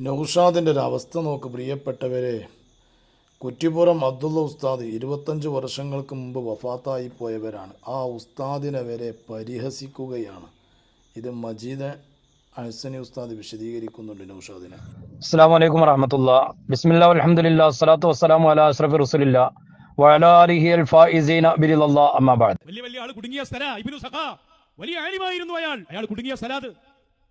നൗഷാദിന്റെ ഒരു അവസ്ഥ നോക്ക് പ്രിയപ്പെട്ടവരെ. കുറ്റിപ്പുറം അബ്ദുള്ള ഉസ്താദ് ഇരുപത്തഞ്ച് വർഷങ്ങൾക്ക് മുമ്പ് വഫാത്തായി പോയവരാണ്. ആ ഉസ്താദിനെ വരെ പരിഹസിക്കുകയാണ്. ഇത് മജീദ് അഹ്സനി ഉസ്താദ് വിശദീകരിക്കുന്നുണ്ട് നൗഷാദിനെ. അസ്സാം വലൈക്കും വറഹമത്തുള്ള. ബിസ്മില്ലാ അലഹമുല്ല അസ്സലാത്തു വസ്സലാം അലാ അഷ്റഫി റസൂലില്ല വലിയ വലിയ ആൾ കുടുങ്ങിയ സ്ഥല ഇബിനു സഖ. വലിയ ആലിമായിരുന്നു അയാൾ. അയാൾ കുടുങ്ങിയ സ്ഥലത്.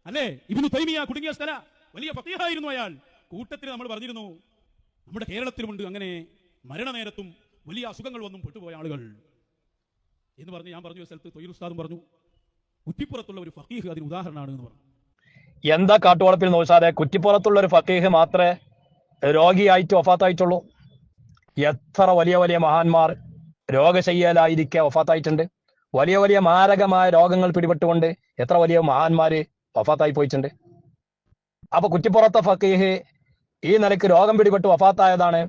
അല്ലേ? ഇബിനു തൈമിയ കുടുങ്ങിയ സ്ഥല. വലിയ ഭക്തിയായിരുന്നു അയാൾ. കൂട്ടത്തിൽ നമ്മൾ പറഞ്ഞിരുന്നു നമ്മുടെ കേരളത്തിലുമുണ്ട് അങ്ങനെ മരണനേരത്തും വലിയ അസുഖങ്ങൾ വന്നും പെട്ടുപോയ ആളുകൾ. എന്ന് പറഞ്ഞ് ഞാൻ പറഞ്ഞു സ്ഥലത്ത് തൊഴിൽ ഉസ്താദും പറഞ്ഞു കുറ്റിപ്പുറത്തുള്ള ഒരു ഫക്കീഹ് അതിന് ഉദാഹരണമാണ് എന്ന് പറഞ്ഞു. എന്താ കാട്ടുവളപ്പിൽ നോച്ചാതെ കുറ്റിപ്പുറത്തുള്ള ഒരു ഫക്കീഹ് മാത്രമേ രോഗിയായിട്ട് ഒഫാത്തായിട്ടുള്ളൂ എത്ര വലിയ വലിയ മഹാന്മാർ രോഗശയ്യലായിരിക്കെ ഒഫാത്തായിട്ടുണ്ട് വലിയ വലിയ മാരകമായ രോഗങ്ങൾ പിടിപെട്ടുകൊണ്ട് എത്ര വലിയ മഹാന്മാര് ഒഫാത്തായി പോയിട്ടുണ്ട്? അപ്പൊ കുറ്റിപ്പുറത്തെ ഫക്കീഹ് ഈ നിലയ്ക്ക് രോഗം പിടിപെട്ട് വഫാത്തായതാണ്.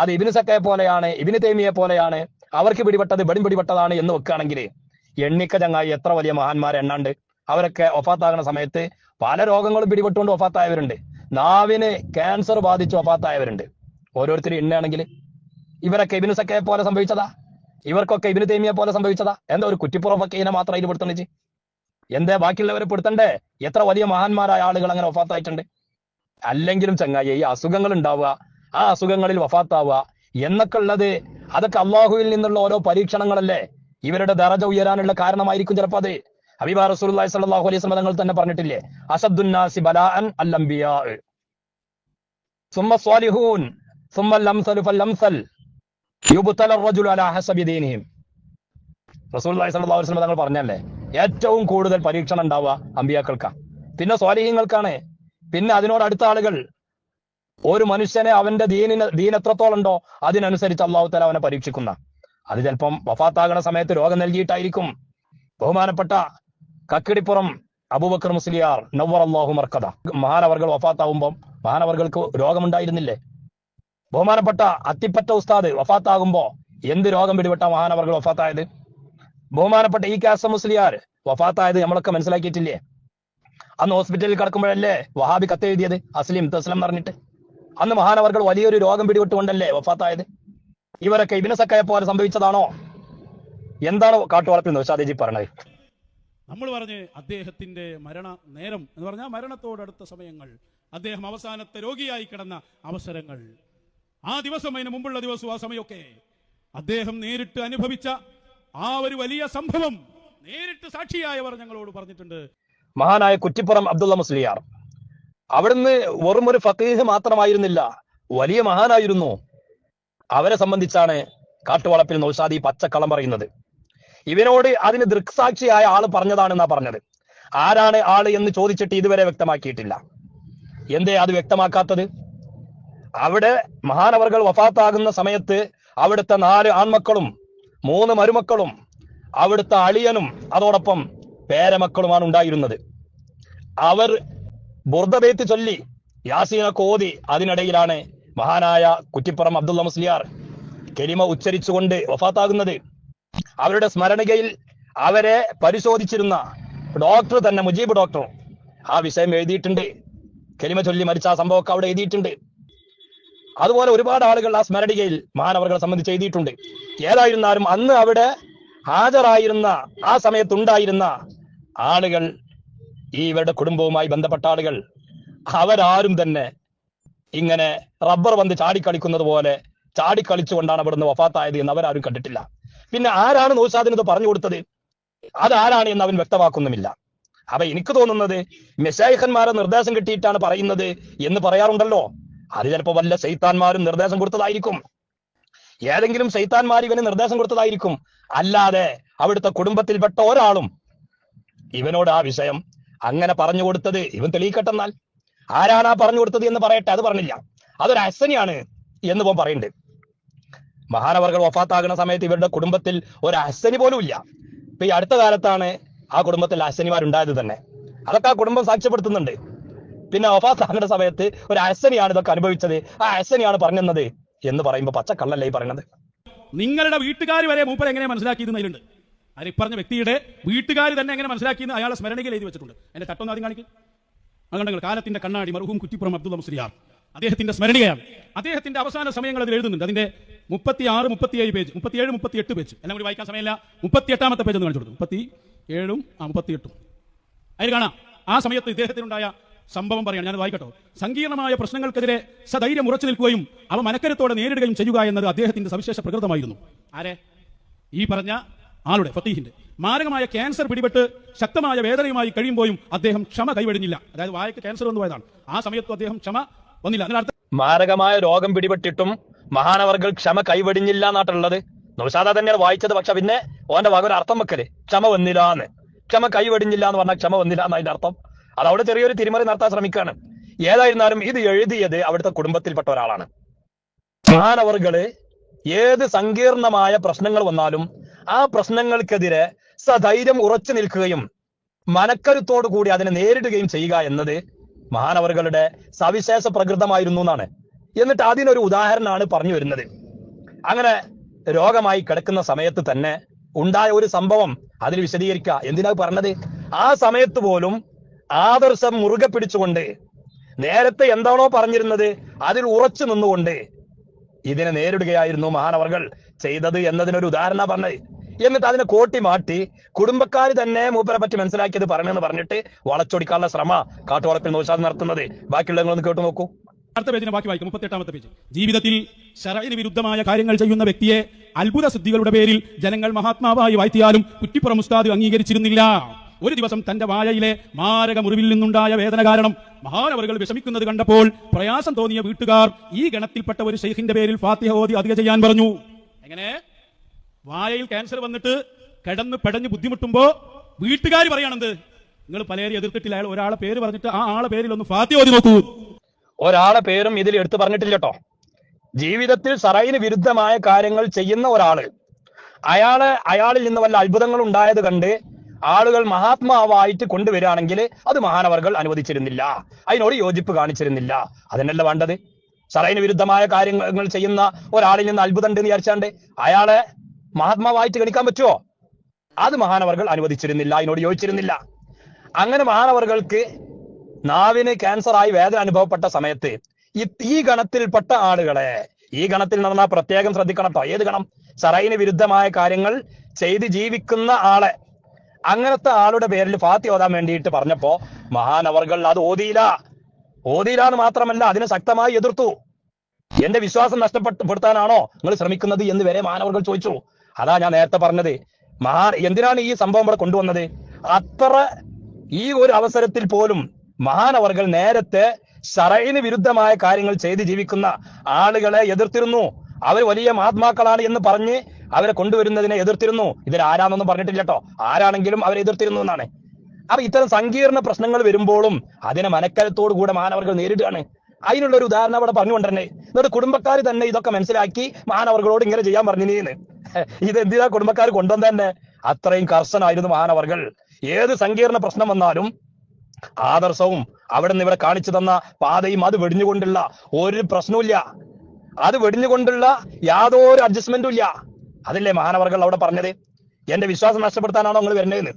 അത് ഇബിന് സക്കയെ പോലെയാണ് ഇബിന് തേമിയെ പോലെയാണ്. അവർക്ക് പിടിപെട്ടത് ബെടും പിടിപെട്ടതാണ് എന്ന് വെക്കുകയാണെങ്കിൽ എണ്ണിക്ക ചങ്ങായി എത്ര വലിയ മഹാന്മാർ എണ്ണാണ്ട് അവരൊക്കെ ഒഫാത്താകുന്ന സമയത്ത് പല രോഗങ്ങളും പിടിപെട്ടുകൊണ്ട് ഒഫാത്തായവരുണ്ട് നാവിന് ക്യാൻസർ ബാധിച്ച് ഒഫാത്തായവരുണ്ട് ഓരോരുത്തരും എണ്ണയാണെങ്കിൽ ഇവരൊക്കെ ഇബിന് സക്കയെ പോലെ സംഭവിച്ചതാ? ഇവർക്കൊക്കെ ഇബിന് തേമിയെ പോലെ സംഭവിച്ചതാ? എന്താ ഒരു കുറ്റിപ്പുറം ഇതിനെ മാത്രം അതിൽ പെടുത്തണിച്ച് എന്താ ബാക്കിയുള്ളവരെ പെടുത്തണ്ടേ എത്ര വലിയ മഹാന്മാരായ ആളുകൾ അങ്ങനെ വഫാത്തായിട്ടുണ്ട്? അല്ലെങ്കിലും ചങ്ങായി ഈ അസുഖങ്ങൾ ഉണ്ടാവുക ആ അസുഖങ്ങളിൽ വഫാത്താവുക എന്നൊക്കെ ഉള്ളത് അതൊക്കെ അള്ളാഹുവിൽ നിന്നുള്ള ഓരോ പരീക്ഷണങ്ങളല്ലേ? ഇവരുടെ ദറജ ഉയരാനുള്ള കാരണമായിരിക്കും ചിലപ്പോൾ അത്. ഹബീബ റസൂലി സ്വല്ലല്ലാഹു അലൈഹി തങ്ങൾ തന്നെ പറഞ്ഞിട്ടില്ലേ? അസദ്ദുന്നാസി ബലാഅൻ അല്ലംബിയാ. സുമ്മ സ്വാലിഹൂൻ സുമ്മ ലംസൽ ഫല്ലംസൽ യുബ്തല റജുലു അലാ ഹസബി ദീനിഹി. റസൂലുള്ളാഹി സ്വല്ലല്ലാഹു അലൈഹി വസല്ലം തങ്ങൾ പറഞ്ഞല്ലേ? ഏറ്റവും കൂടുതൽ പരീക്ഷണം ഉണ്ടാവുക അമ്പിയാക്കൾക്കാ. പിന്നെ സ്വാലിഹ്യങ്ങൾക്കാണ്. പിന്നെ അതിനോട് അടുത്ത ആളുകൾ ഒരു മനുഷ്യനെ അവന്റെ ദീനിന് ദീൻ എത്രത്തോളം ഉണ്ടോ അതിനനുസരിച്ച് അള്ളാഹു തല അവനെ പരീക്ഷിക്കുന്ന. അത് ചിലപ്പം വഫാത്താകുന്ന സമയത്ത് രോഗം നൽകിയിട്ടായിരിക്കും. ബഹുമാനപ്പെട്ട കക്കിടിപ്പുറം അബൂബക്കർ മുസ്ലിയാർ നവർ അള്ളാഹു മർക്കഥ മഹാനവർകൾ വഫാത്താവുമ്പം മഹാനവർകൾക്ക് രോഗമുണ്ടായിരുന്നില്ലേ? ബഹുമാനപ്പെട്ട അത്തിപ്പറ്റ ഉസ്താദ് വഫാത്താകുമ്പോ എന്ത് രോഗം പിടിപെട്ട മഹാനവർകൾ വഫാത്തായത്? ബഹുമാനപ്പെട്ട ഈ കാസ മുസ്ലിയാർ വഫാത്തായത് നമ്മളൊക്കെ മനസ്സിലാക്കിയിട്ടില്ലേ? അന്ന് ഹോസ്പിറ്റലിൽ കിടക്കുമ്പോഴല്ലേ വഹാബി കത്തെഴുതിയത്? അസ്ലിം തസ്ലം പറഞ്ഞിട്ട്. അന്ന് മഹാനവർകൾ വലിയൊരു രോഗം പിടിപെട്ടുകൊണ്ടല്ലേ വഫാത്തായത്? ഇവരൊക്കെ ഇബിന് സക്കയെ പോലെ സംഭവിച്ചതാണോ? എന്താണ് കാട്ടുവളപ്പിൽ ഷാദേജി പറഞ്ഞത്? നമ്മൾ പറഞ്ഞ് അദ്ദേഹത്തിന്റെ മരണ നേരം എന്ന് പറഞ്ഞാൽ മരണത്തോടടുത്ത സമയങ്ങൾ അദ്ദേഹം അവസാനത്തെ രോഗിയായി കിടന്ന അവസരങ്ങൾ. ആ ദിവസം അതിന് മുമ്പുള്ള ദിവസവും ആ സമയമൊക്കെ അദ്ദേഹം നേരിട്ട് അനുഭവിച്ച ആ ഒരു വലിയ സംഭവം നേരിട്ട് സാക്ഷിയായവർ ഞങ്ങളോട് പറഞ്ഞിട്ടുണ്ട്. മഹാനായ കുറ്റിപ്പുറം അബ്ദുള്ള മുസ്ലിയാർ. അവിടുന്ന് വെറും ഒരു ഫക്കീഹ് മാത്രമായിരുന്നില്ല വലിയ മഹാനായിരുന്നു. അവരെ സംബന്ധിച്ചാണ് കാട്ടുവളപ്പിൽ നൗഷാദി പച്ചക്കളം പറയുന്നത്. ഇവനോട് അതിന് ദൃക്സാക്ഷിയായ ആൾ പറഞ്ഞതാണെന്നാ പറഞ്ഞത്. ആരാണ് ആൾ എന്ന് ചോദിച്ചിട്ട് ഇതുവരെ വ്യക്തമാക്കിയിട്ടില്ല. എന്തേ അത് വ്യക്തമാക്കാത്തത്? അവിടെ മഹാനവർകൾ വഫാത്താകുന്ന സമയത്ത് അവിടുത്തെ നാല് ആൺമക്കളും മൂന്ന് മരുമക്കളും അവിടുത്തെ അളിയനും അതോടൊപ്പം പേരമക്കളുമാണ് ഉണ്ടായിരുന്നത്. അവർ ബുർദബേത്ത് ചൊല്ലി യാസീന കോതി അതിനിടയിലാണ് മഹാനായ കുറ്റിപ്പുറം അബ്ദുള്ള മുസ്ലിയാർ കെലിമ ഉച്ചരിച്ചുകൊണ്ട് വഫാത്താകുന്നത്. അവരുടെ സ്മരണികയിൽ അവരെ പരിശോധിച്ചിരുന്ന ഡോക്ടർ തന്നെ മുജീബ് ഡോക്ടർ ആ വിഷയം എഴുതിയിട്ടുണ്ട്. കെലിമ ചൊല്ലി മരിച്ച ആ സംഭവമൊക്കെ അവിടെ എഴുതിയിട്ടുണ്ട്. അതുപോലെ ഒരുപാട് ആളുകൾ ആ സ്മരണികയിൽ മാനവർകളെ സംബന്ധിച്ച് എഴുതിയിട്ടുണ്ട്. ഏതായിരുന്നാലും അന്ന് അവിടെ ഹാജരായിരുന്ന ആ സമയത്തുണ്ടായിരുന്ന ആളുകൾ ഈ ഇവരുടെ കുടുംബവുമായി ബന്ധപ്പെട്ട ആളുകൾ അവരാരും തന്നെ ഇങ്ങനെ റബ്ബർ പന്ത് ചാടിക്കളിക്കുന്നത് പോലെ ചാടിക്കളിച്ചുകൊണ്ടാണ് അവിടുന്ന് വഫാത്തായത് എന്ന് അവരാരും കണ്ടിട്ടില്ല. പിന്നെ ആരാണ് നൗഷാദിന് ഇത് പറഞ്ഞു കൊടുത്തത്? അതാരാണ് എന്ന് അവൻ വ്യക്തമാക്കുന്നുമില്ല. അപ്പൊ എനിക്ക് തോന്നുന്നത് മെഷായിഖന്മാരെ നിർദ്ദേശം കിട്ടിയിട്ടാണ് പറയുന്നത് എന്ന് പറയാറുണ്ടല്ലോ. അത് ചിലപ്പോ വല്ല സൈത്താന്മാരും നിർദ്ദേശം കൊടുത്തതായിരിക്കും. ഏതെങ്കിലും സൈത്താന്മാർ ഇവന് നിർദ്ദേശം കൊടുത്തതായിരിക്കും. അല്ലാതെ അവിടുത്തെ കുടുംബത്തിൽപ്പെട്ട ഒരാളും ഇവനോട് ആ വിഷയം അങ്ങനെ പറഞ്ഞു കൊടുത്തത് ഇവൻ തെളിയിക്കട്ടെന്നാൽ ആരാണ് ആ പറഞ്ഞു കൊടുത്തത് എന്ന് പറയട്ടെ? അത് പറഞ്ഞില്ല. അതൊരു അസനിയാണ് എന്ന് പോൻ പറയുന്നുണ്ട്. മഹാനവർകൾ ഒഫാത്താകുന്ന സമയത്ത് ഇവരുടെ കുടുംബത്തിൽ ഒരു അസനി പോലും ഇല്ല. ഇപ്പൊ ഈ അടുത്ത കാലത്താണ് ആ കുടുംബത്തിൽ അസനിമാരുണ്ടായത് തന്നെ. അതൊക്കെ ആ കുടുംബം സാക്ഷ്യപ്പെടുത്തുന്നുണ്ട്. പിന്നെ വഫാത്താകുന്ന സമയത്ത് ഒരു അസനിയാണ് ഇതൊക്കെ അനുഭവിച്ചത്. ആ അസനിയാണ് പറഞ്ഞത് എന്ന് പറയുമ്പോൾ പച്ചക്കള്ളല്ലേ ഈ പറയുന്നത് നിങ്ങളുടെ വീട്ടുകാർ വരെ മൂപ്പർ എങ്ങനെ മനസ്സിലാക്കിയിരുന്നതിലുണ്ട് ഈ പറഞ്ഞ വ്യക്തിയുടെ വീട്ടുകാർ തന്നെ എങ്ങനെ മനസ്സിലാക്കിയെന്ന് അയാളെ സ്മരണയിൽ എഴുതി വെച്ചിട്ടുണ്ട്. എന്റെ തട്ടൊന്ന് ആദ്യം കാണിക്കും. അതുകൊണ്ടെങ്കിൽ കാലത്തിന്റെ കണ്ണാടി മറുഹും കുറ്റിപ്പുറം അബ്ദുള്ള മുസ്ലിയാർ. അദ്ദേഹത്തിന്റെ സ്മരണികയാണ് അദ്ദേഹത്തിന്റെ അവസാന സമയങ്ങൾ അതിൽ എഴുതുന്നുണ്ട്. അതിന്റെ മുപ്പത്തി ആറ് മുപ്പത്തിയേഴ് പേജ് മുപ്പത്തിയേഴ് മുപ്പത്തി എട്ട് പേജ്. എല്ലാം കൂടി വായിക്കാൻ സമയമില്ല. മുപ്പത്തി എട്ടാമത്തെ പേജ് എന്ന് കാണിച്ചു കൊടുത്തു. മുപ്പത്തി ഏഴും ആ മുപ്പത്തി എട്ടും അതിൽ കാണാം. ആ സമയത്ത് ഇദ്ദേഹത്തിനുണ്ടായ സംഭവം പറയാണ് ഞാൻ വായിക്കട്ടോ. സങ്കീർണമായ പ്രശ്നങ്ങൾക്കെതിരെ സധൈര്യം ഉറച്ചു നിൽക്കുകയും അവ മനക്കരത്തോടെ നേരിടുകയും ചെയ്യുക എന്നത് അദ്ദേഹത്തിന്റെ സവിശേഷ പ്രകൃതമായിരുന്നു. ആരെ? ഈ പറഞ്ഞ ആളുടെ ഫത്തീഹിന്റെ. മാരകമായ ക്യാൻസർ പിടിപെട്ട് ശക്തമായ വേദനയുമായി കഴിയുമ്പോഴും അദ്ദേഹം ക്ഷമ കൈവെടിഞ്ഞില്ല. അതായത് വായക്ക് ക്യാൻസർ വന്നു പോയതാണ്. ആ സമയത്തും അദ്ദേഹം ക്ഷമ വന്നില്ല. അതിനർത്ഥം മാരകമായ രോഗം പിടിപെട്ടിട്ടും മഹാനവർകൾ ക്ഷമ കൈവെടിഞ്ഞില്ല എന്നാട്ടുള്ളത് നൗഷാദ തന്നെയാണ് വായിച്ചത്. പക്ഷെ പിന്നെ ഓന്റെ വക ഒരു അർത്ഥം വെക്കൽ. ക്ഷമ വന്നില്ല എന്ന് ക്ഷമ കൈവെടിഞ്ഞില്ല എന്ന് പറഞ്ഞാൽ ക്ഷമ വന്നില്ല എന്നതിന്റെ അർത്ഥം. അത് അവിടെ ചെറിയൊരു തിരിമറി നടത്താൻ ശ്രമിക്കുകയാണ് ഏതായിരുന്നാലും ഇത് എഴുതിയത് അവിടുത്തെ കുടുംബത്തിൽപ്പെട്ട ഒരാളാണ്. മഹാനവർകൾ ഏത് സങ്കീർണമായ പ്രശ്നങ്ങൾ വന്നാലും ആ പ്രശ്നങ്ങൾക്കെതിരെ സധൈര്യം ഉറച്ചു നിൽക്കുകയും മനക്കരുത്തോടു കൂടി അതിനെ നേരിടുകയും ചെയ്യുക എന്നത് മഹാനവറുകളുടെ സവിശേഷ പ്രകൃതമായിരുന്നു എന്നാണ്. എന്നിട്ട് അതിനൊരു ഉദാഹരണമാണ് പറഞ്ഞു വരുന്നത്. അങ്ങനെ രോഗമായി കിടക്കുന്ന സമയത്ത് തന്നെ ഉണ്ടായ ഒരു സംഭവം അതിൽ വിശദീകരിക്കുക. എന്തിനാ പറഞ്ഞത്? ആ സമയത്ത് പോലും ആദർശം മുറുകെ പിടിച്ചുകൊണ്ട് നേരത്തെ എന്താണോ പറഞ്ഞിരുന്നത് അതിൽ ഉറച്ചു നിന്നുകൊണ്ട് ഇതിനെ നേരിടുകയായിരുന്നു മഹാനവർകൾ ചെയ്തത് എന്നതിനൊരു ഉദാഹരണ പറഞ്ഞത് എന്നിട്ട് അതിനെ കോട്ടി മാറ്റി കുടുംബക്കാർ തന്നെ മൂപ്പരെ പറ്റി മനസ്സിലാക്കിയത് പറഞ്ഞെന്ന് പറഞ്ഞിട്ട് വളച്ചൊടിക്കാനുള്ള ശ്രമ കാട്ടുവളപ്പിൽ നോശാദ് നടത്തുന്നത്. ബാക്കിയുള്ളവങ്ങളൊന്ന് കേട്ടു നോക്കൂ. അടുത്ത പേജിനെ ബാക്കി വായിക്കും. മുപ്പത്തെട്ടാമത്തെ പേജ്. ജീവിതത്തിൽ ശരയിന് വിരുദ്ധമായ കാര്യങ്ങൾ ചെയ്യുന്ന വ്യക്തിയെ അത്ഭുത സിദ്ധികളുടെ പേരിൽ ജനങ്ങൾ മഹാത്മാവായി വാഴ്ത്തിയാലും കുറ്റിപ്പുറം ഉസ്താദ് അംഗീകരിച്ചിരുന്നില്ല. ഒരു ദിവസം തന്റെ വായയിലെ മാരക മുറിവിൽ നിന്നുണ്ടായ വേദന കാരണം മഹാനവറുകൾ വിഷമിക്കുന്നത് കണ്ടപ്പോൾ പ്രയാസം തോന്നിയ വീട്ടുകാർ ഈ ഗണത്തിൽപ്പെട്ട ഒരു ഷെയ്ഖിന്റെ പേരിൽ ഫാത്തിഹ ഓതി അധിക ചെയ്യാൻ പറഞ്ഞു. എങ്ങനെ? വായയിൽ ക്യാൻസർ വന്നിട്ട് കിടന്ന് പെടഞ്ഞ് ബുദ്ധിമുട്ടുമ്പോ വീട്ടുകാർ പറയണത് നിങ്ങൾ പലരും എതിർത്തിട്ടില്ല. അയാൾ ഒരാളെ പേര് പറഞ്ഞിട്ട് ആ ആളെ പേരിൽ ഒന്ന് ഫാത്തിഹ ഓതി നോക്കൂ. ഒരാളെ പേരും ഇതിൽ എടുത്തു പറഞ്ഞിട്ടില്ല കേട്ടോ ജീവിതത്തിൽ സറയിന് വിരുദ്ധമായ കാര്യങ്ങൾ ചെയ്യുന്ന ഒരാൾ അയാൾ അയാളിൽ നിന്ന് വല്ല അത്ഭുതങ്ങൾ ഉണ്ടായത് കണ്ട് ആളുകൾ മഹാത്മാവായിട്ട് കൊണ്ടുവരികയാണെങ്കിൽ അത് മഹാനവർകൾ അനുവദിച്ചിരുന്നില്ല. അതിനോട് യോജിപ്പ് കാണിച്ചിരുന്നില്ല. അതിനല്ല വേണ്ടത്? സറൈന് വിരുദ്ധമായ കാര്യങ്ങൾ ചെയ്യുന്ന ഒരാളിൽ നിന്ന് അത്ഭുതം ഉണ്ട് വിചാരിച്ചാണ്ട് അയാളെ മഹാത്മാവായിട്ട് ഗണിക്കാൻ പറ്റുമോ അത് മഹാനവർകൾ അനുവദിച്ചിരുന്നില്ല. അതിനോട് യോജിച്ചിരുന്നില്ല. അങ്ങനെ മഹാനവർകൾക്ക് നാവിന് ക്യാൻസറായി വേദന അനുഭവപ്പെട്ട സമയത്ത് ഈ ഗണത്തിൽപ്പെട്ട ആളുകളെ ഈ ഗണത്തിൽ നടന്ന പ്രത്യേകം ശ്രദ്ധിക്കണം ഏത് ഗണം? സറൈന് വിരുദ്ധമായ കാര്യങ്ങൾ ചെയ്ത് ജീവിക്കുന്ന ആളെ അങ്ങനത്തെ ആളുടെ പേരിൽ ഫാത്തി ഓതാൻ വേണ്ടിയിട്ട് പറഞ്ഞപ്പോ മഹാനവർകൾ അത് ഓതിയില്ല. ഓതിയില്ല എന്ന് മാത്രമല്ല അതിനെ ശക്തമായി എതിർത്തു. എന്റെ വിശ്വാസം നഷ്ടപ്പെടുത്താനാണോ നിങ്ങൾ ശ്രമിക്കുന്നത് എന്ന് വരെ മാനവർകൾ ചോദിച്ചു. അതാ ഞാൻ നേരത്തെ പറഞ്ഞത്. മഹാ എന്തിനാണ് ഈ സംഭവം ഇവിടെ കൊണ്ടുവന്നത്? അത്ര ഈ ഒരു അവസരത്തിൽ പോലും മഹാനവർകൾ നേരത്തെ ഷറയിന് വിരുദ്ധമായ കാര്യങ്ങൾ ചെയ്ത് ജീവിക്കുന്ന ആളുകളെ എതിർത്തിരുന്നു. അവർ വലിയ മഹാത്മാക്കളാണ് എന്ന് പറഞ്ഞ് അവരെ കൊണ്ടുവരുന്നതിനെ എതിർത്തിരുന്നു. ഇതിൽ ആരാന്നൊന്നും പറഞ്ഞിട്ടില്ല കേട്ടോ. ആരാണെങ്കിലും അവരെ എതിർത്തിരുന്നു എന്നാണ്. അപ്പൊ ഇത്തരം സങ്കീർണ പ്രശ്നങ്ങൾ വരുമ്പോഴും അതിനെ മനക്കരത്തോടു കൂടെ മാനവർകൾ നേരിടുകയാണ്. അതിനുള്ള ഒരു ഉദാഹരണം അവിടെ പറഞ്ഞുകൊണ്ടിരുന്നേ എന്നിട്ട് കുടുംബക്കാർ തന്നെ ഇതൊക്കെ മനസ്സിലാക്കി മാനവർകളോട് ഇങ്ങനെ ചെയ്യാൻ പറഞ്ഞു നീന്ന് ഇത് എന്തിനാ കുടുംബക്കാർ കൊണ്ടുവന്ന തന്നെ? അത്രയും കർശനായിരുന്നു മാനവർകൾ ഏത് സങ്കീർണ പ്രശ്നം വന്നാലും ആദർശവും അവിടെ നിന്ന് ഇവിടെ കാണിച്ചു തന്ന പാതയും അത് വെടിഞ്ഞുകൊണ്ടുള്ള ഒരു പ്രശ്നവുമില്ല. അത് വെടിഞ്ഞുകൊണ്ടുള്ള യാതൊരു അഡ്ജസ്റ്റ്മെന്റും ഇല്ല. അതല്ലേ മഹാനവർകൾ അവിടെ പറഞ്ഞത്? എന്റെ വിശ്വാസം നഷ്ടപ്പെടുത്താനാണോ നിങ്ങൾ വരുന്നതെന്ന്?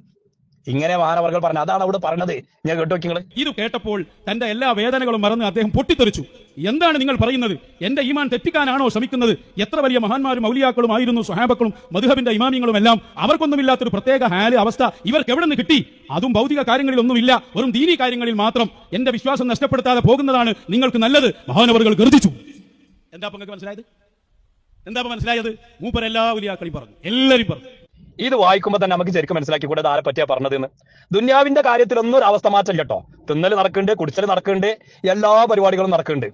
ഇങ്ങനെ മഹാനവർകൾ പറഞ്ഞു അതാണ് അവിടെ പറഞ്ഞത്. ഞാൻ കേട്ടു നിങ്ങൾ ഇത് കേട്ടപ്പോൾ തന്റെ എല്ലാ വേദനകളും മറന്ന് അദ്ദേഹം പൊട്ടിത്തെറിച്ചു. എന്താണ് നിങ്ങൾ പറയുന്നത്? എന്റെ ഈമാൻ തെറ്റിക്കാനാണോ ശ്രമിക്കുന്നത്? എത്ര വലിയ മഹാന്മാരും ഔലിയാക്കളും ആയിരുന്നു സ്വഹാബക്കളും മധുഹബിന്റെ ഇമാമിങ്ങളും എല്ലാം. അവർക്കൊന്നുമില്ലാത്തൊരു പ്രത്യേക ഹാൽ അവസ്ഥ ഇവർക്ക് എവിടെ നിന്ന് കിട്ടി? അതും ഭൗതിക കാര്യങ്ങളിൽ ഒന്നുമില്ല വെറും ദീനി കാര്യങ്ങളിൽ മാത്രം. എന്റെ വിശ്വാസം നഷ്ടപ്പെടുത്താതെ പോകുന്നതാണ് നിങ്ങൾക്ക് നല്ലത്. മഹാനവറുകൾ ഗർജിച്ചു. എന്താ നിങ്ങൾക്ക് മനസ്സിലായത്? എന്താ മനസ്സിലായത്? മൂപ്പർ എല്ലാ പറഞ്ഞു. എല്ലാരും പറഞ്ഞു. ഇത് വായിക്കുമ്പോൾ തന്നെ നമുക്ക് ശരിക്കും മനസ്സിലാക്കി കൂടെ ആരെ പറ്റിയാ പറഞ്ഞതെന്ന്. ദുന്യാവിന്റെ കാര്യത്തിലൊന്നും ഒരു അവസ്ഥ മാറ്റം കേട്ടോ തിന്നൽ നടക്കുന്നുണ്ട് കുടിച്ചൽ നടക്കുന്നുണ്ട് എല്ലാ പരിപാടികളും നടക്കുന്നുണ്ട്.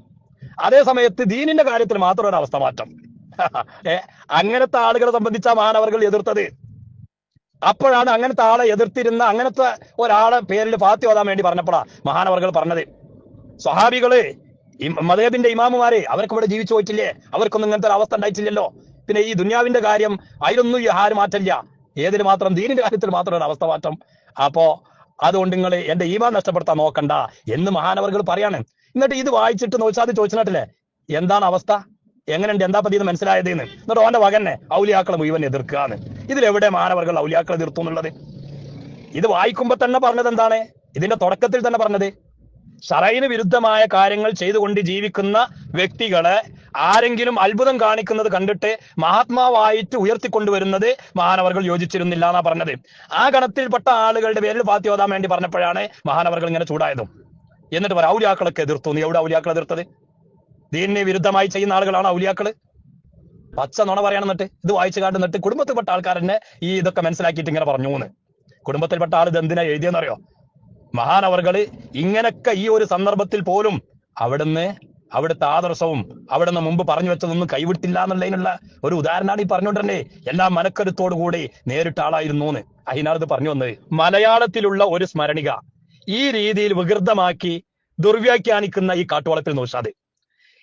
അതേ സമയത്ത് ദീനിന്റെ കാര്യത്തിൽ മാത്രം ഒരു അവസ്ഥ മാറ്റം. അങ്ങനത്തെ ആളുകളെ സംബന്ധിച്ച മാനവർകൾ എതിർത്തത്. അപ്പോഴാണ് അങ്ങനത്തെ ആളെ എതിർത്തിരുന്ന അങ്ങനത്തെ ഒരാളെ പേരിൽ ഫാത്തി ഓതാൻ വേണ്ടി പറഞ്ഞപ്പോഴാ മഹാനവർകൾ പറഞ്ഞത്. സ്വഹാബികൾ മതേബിന്റെ ഇമാമുമാരെ അവർക്ക് ഇവിടെ ജീവിച്ചു പോയിട്ടില്ലേ? അവർക്കൊന്നും ഇങ്ങനത്തെ ഒരു അവസ്ഥ ഉണ്ടായിട്ടില്ലല്ലോ. പിന്നെ ഈ ദുനിയാവിന്റെ കാര്യം അതിലൊന്നും ഈ ആര് മാറ്റമില്ല ഏതിന് മാത്രം? ദീനിന്റെ കാര്യത്തിൽ മാത്രം ഒരു അവസ്ഥ മാറ്റം. അപ്പോ അതുകൊണ്ട് നിങ്ങൾ എന്റെ ഈമാൻ നഷ്ടപ്പെടുത്താൻ നോക്കണ്ട എന്ന് മഹാനവർകൾ പറയാണ്. എന്നിട്ട് ഇത് വായിച്ചിട്ട് നോച്ചാതെ ചോദിച്ചിട്ടില്ലേ എന്താണ് അവസ്ഥ? എങ്ങനെയുണ്ട്? എന്താ പതിയെന്ന് മനസ്സിലായത് എന്ന് എന്നിട്ട് ഓന്റെ മകനെ ഔലിയാക്കളെ മുഴുവൻ എതിർക്കുകയാണ്. ഇതിലെവിടെ മാനവർകൾ ഔലിയാക്കളെ എതിർത്തു എന്നുള്ളത്? ഇത് വായിക്കുമ്പോ തന്നെ പറഞ്ഞത് എന്താണ്? ഇതിന്റെ തുടക്കത്തിൽ തന്നെ പറഞ്ഞത് ഷറയിന് വിരുദ്ധമായ കാര്യങ്ങൾ ചെയ്തുകൊണ്ട് ജീവിക്കുന്ന വ്യക്തികളെ ആരെങ്കിലും അത്ഭുതം കാണിക്കുന്നത് കണ്ടിട്ട് മഹാത്മാവായിട്ട് ഉയർത്തിക്കൊണ്ടുവരുന്നത് മഹാനവർകൾ യോജിച്ചിരുന്നില്ല എന്നാ പറഞ്ഞത്. ആ ഗണത്തിൽപ്പെട്ട ആളുകളുടെ പേരിൽ ഫാത്തി ഓതാൻ വേണ്ടി പറഞ്ഞപ്പോഴാണ് മഹാനവർകൾ ഇങ്ങനെ ചൂടായതും. എന്നിട്ട് പറ ഔലിയാക്കളൊക്കെ എതിർത്തു. നീ എവിടെ ഔലിയാക്കൾ എതിർത്തത്? ദീനിനെ വിരുദ്ധമായി ചെയ്യുന്ന ആളുകളാണ് ഔലിയാക്കൾ? പച്ച നുണ പറയണം എന്നിട്ട് ഇത് വായിച്ചു കാട്ടുന്നിട്ട് കുടുംബത്തിൽപ്പെട്ട ആൾക്കാരെന്നെ ഈ ഇതൊക്കെ മനസ്സിലാക്കിയിട്ട് ഇങ്ങനെ പറഞ്ഞു എന്ന്. കുടുംബത്തിൽപ്പെട്ട ആൾ ഇത് എന്തിനാ എഴുതിയെന്നറിയോ? മഹാനവർകൾ ഇങ്ങനൊക്കെ ഈ ഒരു സന്ദർഭത്തിൽ പോലും അവിടുന്ന് അവിടുത്തെ ആദർശവും അവിടുന്ന് മുമ്പ് പറഞ്ഞു വെച്ചതൊന്നും കൈവിട്ടില്ല എന്നുള്ളതിനുള്ള ഒരു ഉദാഹരണമാണ് ഈ പറഞ്ഞുകൊണ്ടേ എല്ലാ മനക്കരുത്തോടു കൂടി നേരിട്ട ആളായിരുന്നു എന്ന് അഹിനാർദ് പറഞ്ഞു വന്നത്. മലയാളത്തിലുള്ള ഒരു സ്മരണിക ഈ രീതിയിൽ വികൃതമാക്കി ദുർവ്യാഖ്യാനിക്കുന്ന ഈ കാട്ടുവളപ്പിൽ നോഷാദ്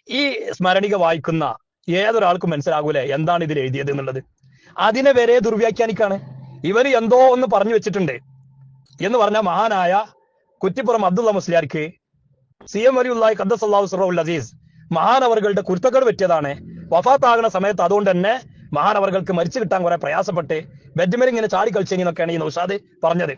ഈ സ്മരണിക വായിക്കുന്ന ഏതൊരാൾക്കും മനസ്സിലാകൂലേ എന്താണ് ഇതിൽ എഴുതിയത് എന്നുള്ളത്. അതിനെ വരെ ദുർവ്യാഖ്യാനിക്കാണ്. ഇവർ എന്തോ ഒന്ന് പറഞ്ഞു വെച്ചിട്ടുണ്ട് എന്ന് പറഞ്ഞ മഹാനായ കുറ്റിപ്പുറം അബ്ദുള്ള മുസ്ലിയാർക്ക് സി എം വലിയുള്ളായി ഖദ്ദസല്ലാഹു സുറവുൽ അസീസ് മഹാനവറുകളുടെ കുരുത്തക്കേട് പറ്റിയതാണ്. വഫാത്താകുന്ന സമയത്ത് അതുകൊണ്ട് തന്നെ മഹാനവറുകൾക്ക് മരിച്ചു കിട്ടാൻ കുറെ പ്രയാസപ്പെട്ട് ബെഡ്മിൽ ഇങ്ങനെ ചാടി കളിച്ചെന്നൊക്കെയാണ് ഈ നൌഷാദ് പറഞ്ഞത്.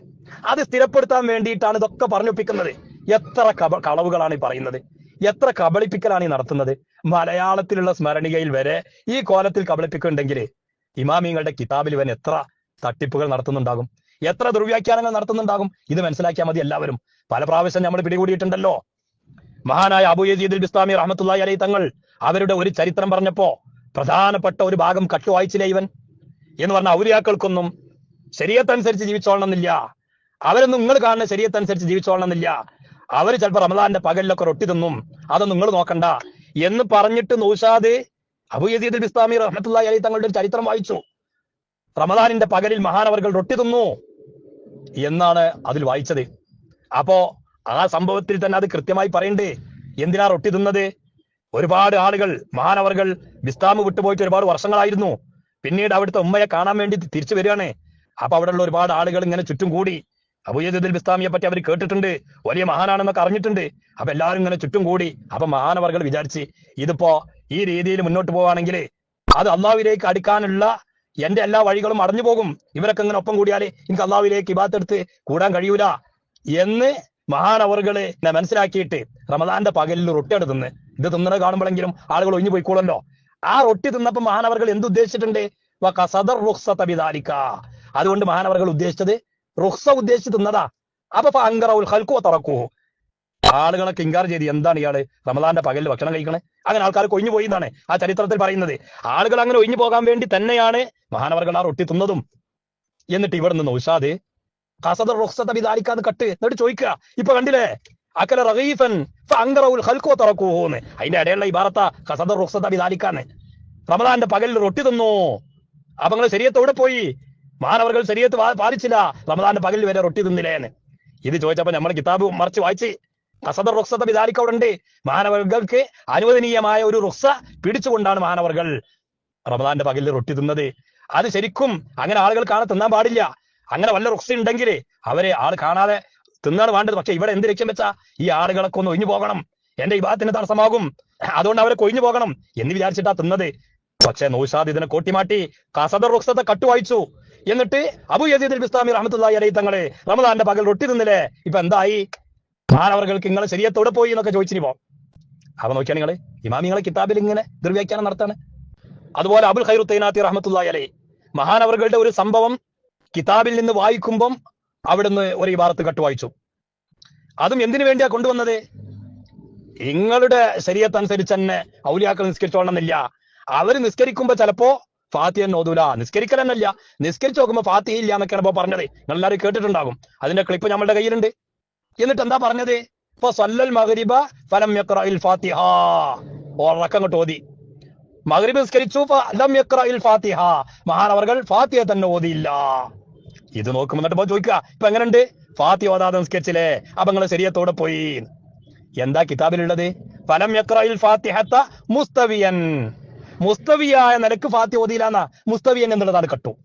അത് സ്ഥിരപ്പെടുത്താൻ വേണ്ടിയിട്ടാണ് ഇതൊക്കെ പറഞ്ഞൊപ്പിക്കുന്നത്. എത്ര കബ കളവുകളാണ് ഈ പറയുന്നത്. എത്ര കബളിപ്പിക്കലാണ് ഈ നടത്തുന്നത്. മലയാളത്തിലുള്ള സ്മരണികയിൽ വരെ ഈ കോലത്തിൽ കബളിപ്പിക്കുന്നുണ്ടെങ്കിൽ ഇമാമിങ്ങളുടെ കിതാബിൽ ഇവൻ എത്ര തട്ടിപ്പുകൾ നടത്തുന്നുണ്ടാകും. എത്ര ദുർവ്യാഖ്യാനങ്ങൾ നടത്തുന്നുണ്ടാകും. ഇത് മനസ്സിലാക്കിയാൽ മതി എല്ലാവരും. പല പ്രാവശ്യം നമ്മൾ പിടികൂടിയിട്ടുണ്ടല്ലോ. മഹാനായ അബു യസീദ് ബിസ്താമി അലൈഹി തങ്ങൾ അവരുടെ ഒരു ചരിത്രം പറഞ്ഞപ്പോ പ്രധാനപ്പെട്ട ഒരു ഭാഗം കട്ടു വായിച്ചില്ലേ ഇവൻ? എന്ന് പറഞ്ഞ ഔര്യാക്കൾക്കൊന്നും ശരീരത്തനുസരിച്ച് ജീവിച്ചോളണമെന്നില്ല. അവരൊന്നും നിങ്ങൾ കാണുന്ന ശരീരത്തനുസരിച്ച് ജീവിച്ചോളണമെന്നില്ല. അവർ ചിലപ്പോൾ റമദാന്റെ പകലിലൊക്കെ റൊട്ടി തിന്നും. അതൊന്നും നിങ്ങൾ നോക്കണ്ട. എന്ന് പറഞ്ഞിട്ട് നൂഷാദ് അബു യസീദ് ബിസ്താമി അലൈഹി തങ്ങളുടെ ഒരു ചരിത്രം വായിച്ചു. റമദാനിന്റെ പകലിൽ മഹാനവർകൾ റൊട്ടി തിന്നു എന്നാണ് അതിൽ വായിച്ചത്. അപ്പോ ആ സംഭവത്തിൽ തന്നെ അത് കൃത്യമായി പറയണ്ടേ? എന്തിനാ റൊട്ടി തിന്നത്? ഒരുപാട് ആളുകൾ മഹാനവർകൾ വിസ്താമ് വിട്ടുപോയിട്ട് ഒരുപാട് വർഷങ്ങളായിരുന്നു. പിന്നീട് അവിടുത്തെ ഉമ്മയെ കാണാൻ വേണ്ടി തിരിച്ചു വരികയാണ്. അപ്പൊ അവിടെയുള്ള ഒരുപാട് ആളുകൾ ഇങ്ങനെ ചുറ്റും കൂടി അബുയദിൽ ബിസ്താമിയെ പറ്റി അവർ കേട്ടിട്ടുണ്ട്. വലിയ മഹാനാണെന്നൊക്കെ അറിഞ്ഞിട്ടുണ്ട്. അപ്പൊ എല്ലാവരും ഇങ്ങനെ ചുറ്റും കൂടി അപ്പൊ മഹാനവർകൾ വിചാരിച്ച് ഇതിപ്പോ ഈ രീതിയിൽ മുന്നോട്ട് പോവാണെങ്കിൽ അത് അള്ളാവിലേക്ക് അടുക്കാനുള്ള എന്റെ എല്ലാ വഴികളും അടഞ്ഞു പോകും. ഇവരൊക്കെ ഇങ്ങനെ ഒപ്പം കൂടിയാലേ എനിക്ക് അള്ളാവിലേക്ക് ഇബാത്തെടുത്ത് കൂടാൻ കഴിയൂല. എന്ന് മഹാനവറുകളെ മനസ്സിലാക്കിയിട്ട് റമദാന്റെ പകലിൽ റൊട്ടി എടുത്ത് തിന്ന്. ഇത് തിന്നണ കാണുമ്പോഴെങ്കിലും ആളുകൾ ഒഴിഞ്ഞു പോയിക്കോളല്ലോ ആ റൊട്ടി തിന്നപ്പോ മഹാനവർകൾ എന്ത് ഉദ്ദേശിച്ചിട്ടുണ്ട്? വ കസദർ റുഖ്സത ബിദാലിക. അതുകൊണ്ട് മഹാനവർകൾ ഉദ്ദേശിച്ചത് റുഖ്സ ഉദ്ദേശിച്ച് തിന്നതാ. അപ്പൊ അങ്കറവുൽ ഹൽക്കോ തറക്കുവോ ആളുകളൊക്കെ കിങ്കാർ ചെയ്ത് എന്താണ് ഇയാൾ റമദാന്റെ പകലിൽ ഭക്ഷണം കഴിക്കണേ? അങ്ങനെ ആൾക്കാർ കൊഞ്ഞു പോയി എന്നാണ് ആ ചരിത്രത്തിൽ പറയുന്നത്. ആളുകൾ അങ്ങനെ ഒഴിഞ്ഞു പോകാൻ വേണ്ടി തന്നെയാണ് മഹാനവർകൾ ആ റൊട്ടി തിന്നതും. എന്നിട്ട് ഇവിടെ നിന്ന് നൗഷാദ് കസദർ റുഖ്സത കട്ട്. എന്നിട്ട് ചോദിക്കുക ഇപ്പൊ കണ്ടില്ലേ? അക്കല അങ്കറവുൽ ഹൽക്കോ തറക്കൂന്ന് അതിന്റെ ഇടയിലുള്ള ഇബാറത്ത കസദർ റുഖ്സത ബിദാലിക്കാന്ന്. റമദാന്റെ പകലിൽ റൊട്ടി തന്നു. അപ്പൊ നിങ്ങൾ ശരീരത്തോടെ പോയി? മാനവർകൾ ശരീരത്ത് പാലിച്ചില്ല. റമദാന്റെ പകലിൽ വരെ റൊട്ടി തിന്നില്ലേന്ന്. ഇത് ചോദിച്ചപ്പോ നമ്മൾ കിതാബ് മറിച്ച് വായിച്ച് കസദർ റുഖ്സത ബിദാലിക്ക അവിടെ ഉണ്ട്. മാനവർകൾക്ക് അനുവദനീയമായ ഒരു റുഖ്സ പിടിച്ചുകൊണ്ടാണ് മാനവർകൾ റമദാന്റെ പകലിൽ റൊട്ടി തിന്നത്. അത് ശരിക്കും അങ്ങനെ ആളുകൾ കാണാൻ തിന്നാൻ പാടില്ല. അങ്ങനെ വല്ല റുക്സ ഉണ്ടെങ്കിൽ അവരെ ആൾ കാണാതെ തിന്നാണ് വേണ്ടത്. പക്ഷെ ഇവിടെ എന്ത് ലക്ഷ്യം വെച്ചാ ഈ ആളുകളൊക്കെ ഒന്ന് ഒഴിഞ്ഞു പോകണം. എന്റെ വിവാഹത്തിന് തടസ്സമാകും. അതുകൊണ്ട് അവരെ കൊഴിഞ്ഞു പോകണം എന്ന് വിചാരിച്ചിട്ടാ തിന്നത്. പക്ഷെ നൗഷാദ് ഇതിനെ കോട്ടിമാട്ടി കസദർ റുക്സത്തെ കട്ടുവായിച്ചു. എന്നിട്ട് അബു യസീദ് ബിസ്താമി റഹ്മത്തുള്ളാഹി അലൈ തങ്ങളെ റമദാന്റെ പകൽ റൊട്ടി തിന്നില്ലേ? ഇപ്പൊ എന്തായി? മാനവർക്ക് നിങ്ങളെ ശരീരത്തോടെ പോയി എന്നൊക്കെ ചോദിച്ചിനി പോ അപ്പൊ നോക്കിയാ നിങ്ങൾ ഇമാമിങ്ങളെ കിതാബിൽ ഇങ്ങനെ ദുർവ്യാഖ്യാനം നടത്താണ്. അതുപോലെ അബുൽ ഖൈറുത്തൈനാത്തി റഹ്മത്തുള്ളാഹി അലൈ മഹാനവറുകളുടെ ഒരു സംഭവം കിതാബിൽ നിന്ന് വായിക്കുമ്പം അവിടുന്ന് ഒരു ഇബാറത്ത് കട്ട് വായിച്ചു. അതും എന്തിനു വേണ്ടിയാ കൊണ്ടുവന്നത്? നിങ്ങളുടെ ശരീരത്തനുസരിച്ച് തന്നെ ഔലിയാക്കൾ നിസ്കരിച്ചോളണമെന്നില്ല. അവർ നിസ്കരിക്കുമ്പോ ചിലപ്പോ ഫാത്തിഹ ഓതൂല നിസ്കരിക്കലെന്നല്ല. നിസ്കരിച്ചു നോക്കുമ്പോ ഫാത്തിഹ ഇല്ല എന്നൊക്കെയാണ് ഇപ്പൊ പറഞ്ഞത്. നിങ്ങൾ എല്ലാവരും കേട്ടിട്ടുണ്ടാകും അതിന്റെ ക്ലിപ്പ് നമ്മളുടെ കയ്യിലുണ്ട്. എന്നിട്ട് എന്താ പറഞ്ഞത്? ഇപ്പൊ സല്ലൽ മഗ്രിബ ഫലം ഫാത്തിഹ. ഉറക്കങ്ങോട്ട് ഓതി. മഗ്രിബ് നിസ്കരിച്ചു. ഫലം ഫാത്തിഹ. മഹാനവർകൾ ഫാത്തിഹ തന്നെ ഓതിയില്ല. ഇത് നോക്കുമ്പോൾ എന്നിട്ട് ചോദിക്കുക ഇപ്പൊ എങ്ങനെയുണ്ട് ഫാത്തി ഓതാതെ സ്കെച്ചിലെ അപ്പൊ നിങ്ങൾ ശരീരത്തോടെ പോയി. എന്താ കിതാബിലുള്ളത്? ഫലം യക്രയിൽ ഫാത്തിഹത്ത മുസ്തവിയൻ. മുസ്തവിയായ നിലയ്ക്ക് ഫാത്തി ഓതിയില്ലാന്ന. മുസ്തവിയൻ എന്നുള്ളതാണ് കട്ടു.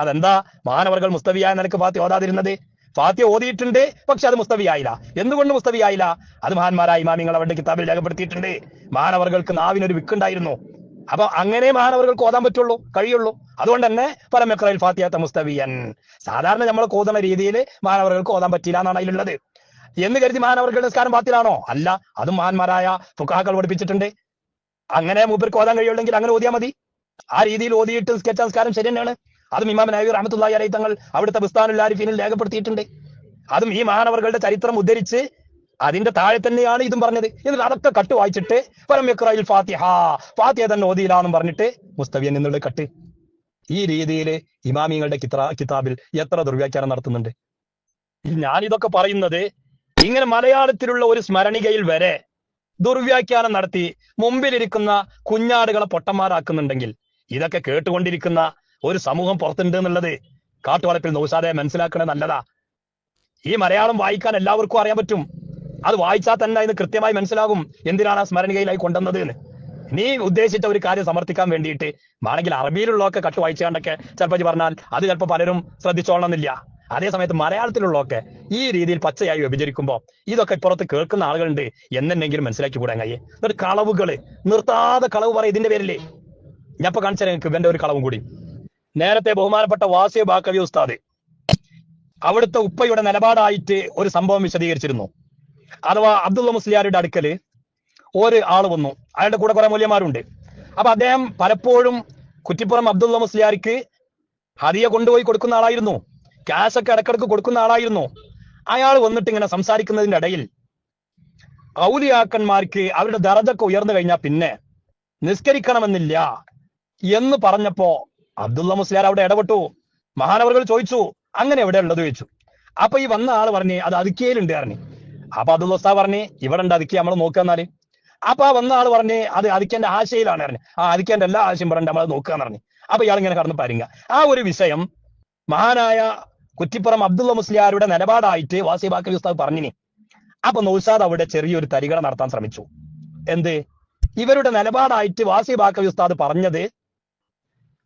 അതെന്താ? മാനവർകൾ മുസ്തവിയായ നിലയ്ക്ക് ഫാത്തി ഓതാതിരുന്നത്. ഫാത്തി ഓതിയിട്ടുണ്ട് പക്ഷെ അത് മുസ്തവിയായില്ല. എന്തുകൊണ്ട് മുസ്തവിയായില്ല? അത് മഹാന്മാരായ ഇമാമിങ്ങൾ അവരുടെ കിതാബിൽ രേഖപ്പെടുത്തിയിട്ടുണ്ട്. മാനവർകൾക്ക് നാവിനൊരു വിക്കുണ്ടായിരുന്നു. അപ്പൊ അങ്ങനെ മഹാനവർക്ക് ഓതാൻ പറ്റുള്ളൂ കഴിയുള്ളൂ. അതുകൊണ്ട് തന്നെ പരമക്രയിൽ ഫാത്തിയാത്ത മുസ്തവിയൻ സാധാരണ നമ്മൾ കോതണ രീതിയിൽ മഹാനവർക്ക് ഓതാൻ പറ്റില്ല എന്നാണ് അതിലുള്ളത്. എന്ന് കരുതി മഹാനവർക്ക് നിസ്കാരം പാത്തിലാണോ അല്ല അതും മഹാന്മാരായ ഫുക്കാക്കൾ പഠിപ്പിച്ചിട്ടുണ്ട്. അങ്ങനെ മൂപ്പർക്ക് ഓതാൻ കഴിയുള്ളെങ്കിൽ അങ്ങനെ ഓതിയാൽ മതി. ആ രീതിയിൽ ഓതിയിട്ട് സ്കെച്ച് സംസ്കാരം ശരി തന്നെയാണ്. അതും ഇമാം നബി റഹമത്തുള്ളി അലൈ തങ്ങൾ അവിടുത്തെ ബുസ്താനുൽ ആരിഫീനിൽ രേഖപ്പെടുത്തിയിട്ടുണ്ട്. അതും ഈ മഹാനവറുകളുടെ ചരിത്രം ഉദ്ധരിച്ച് അതിന്റെ താഴെ തന്നെയാണ് ഇതും പറഞ്ഞത്. എന്നിട്ട് അതൊക്കെ കട്ട് വായിച്ചിട്ട് പരമ്യക്രയിൽ ഫാത്തിഹ ഫാത്തിഹ തന്നെ ഓതിയിലാന്നും പറഞ്ഞിട്ട് മുസ്തവിയൻ എന്നുള്ള കട്ട്. ഈ രീതിയിൽ ഇമാമിങ്ങളുടെ കിത്ര കിതാബിൽ എത്ര ദുർവ്യാഖ്യാനം നടത്തുന്നുണ്ട്. ഞാനിതൊക്കെ പറയുന്നത് ഇങ്ങനെ മലയാളത്തിലുള്ള ഒരു സ്മരണികയിൽ വരെ ദുർവ്യാഖ്യാനം നടത്തി മുമ്പിലിരിക്കുന്ന കുഞ്ഞാടുകളെ പൊട്ടന്മാരാക്കുന്നുണ്ടെങ്കിൽ ഇതൊക്കെ കേട്ടുകൊണ്ടിരിക്കുന്ന ഒരു സമൂഹം പുറത്തുണ്ട് എന്നുള്ളത് കാട്ടുവളപ്പിൽ നൗസാദെ മനസ്സിലാക്കണേ നല്ലതാ. ഈ മലയാളം വായിക്കാൻ എല്ലാവർക്കും അറിയാൻ പറ്റും. അത് വായിച്ചാൽ തന്നെ അതിന് കൃത്യമായി മനസ്സിലാകും. എന്തിനാണ് ആ സ്മരണികയിലായി കൊണ്ടുവന്നത് എന്ന്. നീ ഉദ്ദേശിച്ച ഒരു കാര്യം സമർത്ഥിക്കാൻ വേണ്ടിയിട്ട് വേണമെങ്കിൽ അറബിയിലുള്ളതൊക്കെ കട്ട് വായിച്ചുകൊണ്ടൊക്കെ ചിലപ്പോൾ പറഞ്ഞാൽ അത് ചിലപ്പോൾ പലരും ശ്രദ്ധിച്ചോളണമെന്നില്ല. അതേ സമയത്ത് മലയാളത്തിലുള്ളതൊക്കെ ഈ രീതിയിൽ പച്ചയായി വ്യഭിചരിക്കുമ്പോൾ ഇതൊക്കെ ഇപ്പുറത്ത് കേൾക്കുന്ന ആളുകളുണ്ട് എന്നെന്നെങ്കിലും മനസ്സിലാക്കി കൂടാൻ കഴിയേ എന്നിട്ട് കളവുകൾ നിർത്താതെ കളവ് പറയും ഇതിന്റെ പേരില്ലേ ഞാൻ ഇപ്പൊ കാണിച്ചാൽ എനിക്ക് ഇവന്റെ ഒരു കളവും കൂടി. നേരത്തെ ബഹുമാനപ്പെട്ട വാസിയ ബാക്കവി ഉസ്താദ് അവിടുത്തെ ഉപ്പയുടെ നിലപാടായിട്ട് ഒരു സംഭവം വിശദീകരിച്ചിരുന്നു. അഥവാ അബ്ദുള്ള മുസ്ലിയാരുടെ അടുക്കൽ ഒരു ആൾ വന്നു. അയാളുടെ കൂടെ കുറെ മൂല്യമാരുണ്ട് അപ്പൊ അദ്ദേഹം പലപ്പോഴും കുറ്റിപ്പുറം അബ്ദുള്ള മുസ്ലിയാർക്ക് ഹദിയ കൊണ്ടുപോയി കൊടുക്കുന്ന ആളായിരുന്നു. ക്യാഷ് ഒക്കെ ഇടക്കിടക്ക് കൊടുക്കുന്ന ആളായിരുന്നു. അയാൾ വന്നിട്ട് ഇങ്ങനെ സംസാരിക്കുന്നതിന്റെ ഇടയിൽ ഔലിയാക്കന്മാർക്ക് അവരുടെ ദറജൊക്കെ ഉയർന്നു കഴിഞ്ഞാൽ പിന്നെ നിസ്കരിക്കണമെന്നില്ല എന്ന് പറഞ്ഞപ്പോ അബ്ദുള്ള മുസ്ലിയാർ അവിടെ ഇടപെട്ടു. മഹാനവറുകൾ ചോദിച്ചു അങ്ങനെ എവിടെ ഉള്ളത്? ചോദിച്ചു. അപ്പൊ ഈ വന്ന ആൾ പറഞ്ഞ് അത് അതുക്കിയയിലുണ്ട് പറഞ്ഞു. അപ്പൊ അത് ഉസ്താദ് പറഞ്ഞ് ഇവിടെ ഉണ്ട് അതിക്ക് നമ്മൾ നോക്കുക എന്നാൽ. അപ്പൊ ആ വന്ന ആൾ പറഞ്ഞ് അത് അതിക്കേന്റെ ആശയിലാണ് പറഞ്ഞു. ആ അതിക്കേന്റെ എല്ലാ ആശയം പറഞ്ഞു നമ്മൾ നോക്കുക എന്ന് പറഞ്ഞു. അപ്പൊ ഇയാൾ ഇങ്ങനെ കടന്ന് പരിങ്ങ ആ ഒരു വിഷയം മഹാനായ കുറ്റിപ്പുറം അബ്ദുള്ള മുസ്ലിയാരുടെ നിലപാടായിട്ട് വാസി ബാക്കി ഉസ്താദ് പറഞ്ഞിനി. അപ്പൊ നൗസാദ് അവിടെ ചെറിയൊരു തരികട നടത്താൻ ശ്രമിച്ചു. എന്ത്? ഇവരുടെ നിലപാടായിട്ട് വാസി ബാക്കി ഉസ്താദ് പറഞ്ഞത്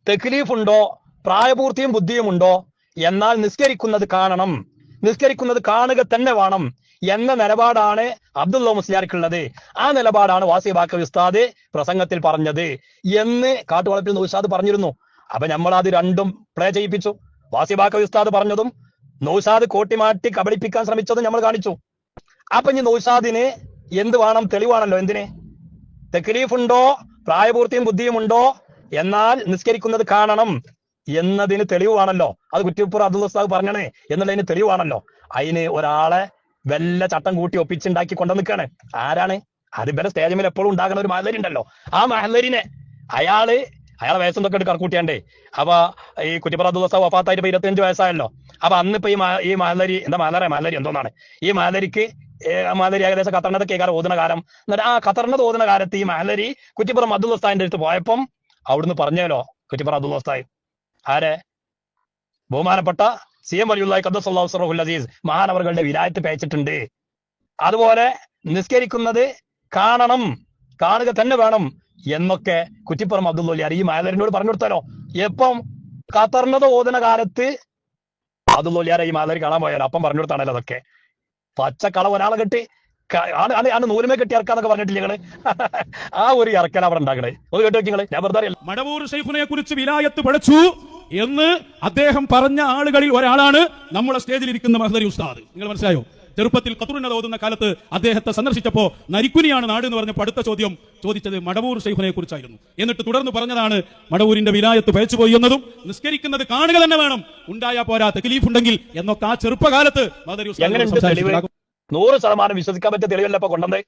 തെക്ലീഫുണ്ടോ പ്രായപൂർത്തിയും ബുദ്ധിയുമുണ്ടോ എന്നാൽ നിസ്കരിക്കുന്നത് കാണണം. നിസ്കരിക്കുന്നത് കാണുക തന്നെ വേണം. എന്ന നിലപാടാണ് അബ്ദുള്ള മുസ്ലിയാർക്കുള്ളത്. ആ നിലപാടാണ് വാസി ബാക്കൽ ഉസ്താദ് പ്രസംഗത്തിൽ പറഞ്ഞത് എന്ന് കാട്ടുവളപ്പിൽ നൗഷാദ് പറഞ്ഞിരുന്നു. അപ്പൊ നമ്മൾ അത് രണ്ടും പ്ലേ ചെയ്യിപ്പിച്ചു. വാസി ബാക്കൽ ഉസ്താദ് പറഞ്ഞതും നൗഷാദ് കോട്ടിമാറ്റി കബളിപ്പിക്കാൻ ശ്രമിച്ചതും നമ്മൾ കാണിച്ചു. അപ്പൊ ഇനി നൗഷാദിന് എന്ത് വേണം? തെളിവാണല്ലോ എന്തിന്? തെക്ലീഫ് ഉണ്ടോ പ്രായപൂർത്തിയും ബുദ്ധിയും ഉണ്ടോ എന്നാൽ നിസ്കരിക്കുന്നത് കാണണം എന്നതിന് തെളിവാണല്ലോ. അത് കുറ്റിപ്പുറം അബ്ദുൽ ഉസ്താദ് പറഞ്ഞണേ എന്നുള്ളതിന് തെളിവാണല്ലോ. അതിന് ഒരാളെ വല്ല ചട്ടം കൂട്ടി ഒപ്പിച്ചുണ്ടാക്കി കൊണ്ടു നിൽക്കാണ് ആരാണ്? അത് ഇവരെ സ്റ്റേജിൽ എപ്പോഴും ഉണ്ടാകുന്ന ഒരു മഹലരി ഉണ്ടല്ലോ. ആ മഹലരിനെ അയാൾ അയാളെ വയസ്സൊക്കെ എടുത്ത് കണക്കൂട്ടിയാണ്ടേ അപ്പൊ ഈ കുറ്റിപ്പറ ദിവസം വഫാത്തായിട്ട് ഇരുപത്തിയഞ്ച് വയസ്സായല്ലോ. അപ്പൊ അന്ന് ഇപ്പൊ ഈ ഈ മഹലരി എന്താ മഹലറ മഹലരി എന്തോന്നാണ്? ഈ മഹലരിക്ക് മഹലരി ഏകദേശം ഖത്തറിനത്തെ കേൾക്കാറ് ഓതുന്ന കാലം. എന്നിട്ട് ആ ഖത്തറിനത് ഓതുന്ന കാലത്ത് ഈ മഹലരി കുറ്റിപ്പുറം അബ്ദുൽ ഉസ്താദിന്റെ അടുത്ത് പോയപ്പം അവിടുന്ന് പറഞ്ഞല്ലോ കുറ്റിപ്പുറം അബ്ദുൽ ഉസ്താദ്. ആരെ? ബഹുമാനപ്പെട്ട സി എം വലിയുള്ളാഹി ഖദ്ദസുല്ലാഹുൽ അസീസ് മഹാനവറുകളുടെ വിലായത്ത് പേച്ചിട്ടുണ്ട്. അതുപോലെ നിസ്കരിക്കുന്നത് കാണണം കാണുക തന്നെ വേണം എന്നൊക്കെ കുറ്റിപ്പുറം അബ്ദുള്ള അറിയും ആയതരനോട് പറഞ്ഞു കൊടുത്താലോ എപ്പം കത്തർന്നത് ഓതുന്ന കാലത്ത് അബ്ദുള്ള ഈ മാലരി കാണാൻ പോയാലോ? അപ്പം പറഞ്ഞു കൊടുത്താണല്ലോ അതൊക്കെ പച്ചക്കള ഒരാളെ കെട്ടി ആണ് നൂലുമേ കെട്ടി ഇറക്കാന്നൊക്കെ പറഞ്ഞിട്ടില്ല ഞങ്ങൾ ആ ഒരു ഇറക്കല അവിടെ ഉണ്ടാക്കണേ. ഒന്ന് കേട്ടോ നിങ്ങൾ ഞാൻ വെറുതെ മടവൂർ ഷെയ്ഖുനെ കുറിച്ച് വിലായത്ത് പഠിച്ചു. എന്ന് അദ്ദേഹം പറഞ്ഞ ആളുകളിൽ ഒരാളാണ് നമ്മുടെ സ്റ്റേജിൽ ഇരിക്കുന്ന മഹദരി ഉസ്താദ്. നിങ്ങൾ മനസ്സിലായോ? ചെറുപ്പത്തിൽ കത്തുറിനത ഓതുന്ന കാലത്ത് അദ്ദേഹത്തെ സന്ദർശിച്ചപ്പോ നരിക്കുനിയാണ് നാട് എന്ന് പറഞ്ഞപ്പോൾ അടുത്ത ചോദ്യം ചോദിച്ചത് മടവൂർ ഷെയ്ഖുനെ കുറിച്ചായിരുന്നു. എന്നിട്ട് തുടർന്ന് പറഞ്ഞതാണ് മടവൂരിന്റെ വിലായത്ത് പയച്ചുപോയി എന്നതും നിസ്കരിക്കുന്നത് കാണുക തന്നെ വേണം. ഉണ്ടായാ പോരാ തെക്ലീഫ് ഉണ്ടെങ്കിൽ എന്നൊക്കെ ആ ചെറുപ്പകാലത്ത്. നൂറ് ശതമാനം വിശ്വസിക്കാൻ പറ്റിയ തെളിവല്ലപ്പോ കൊണ്ടേ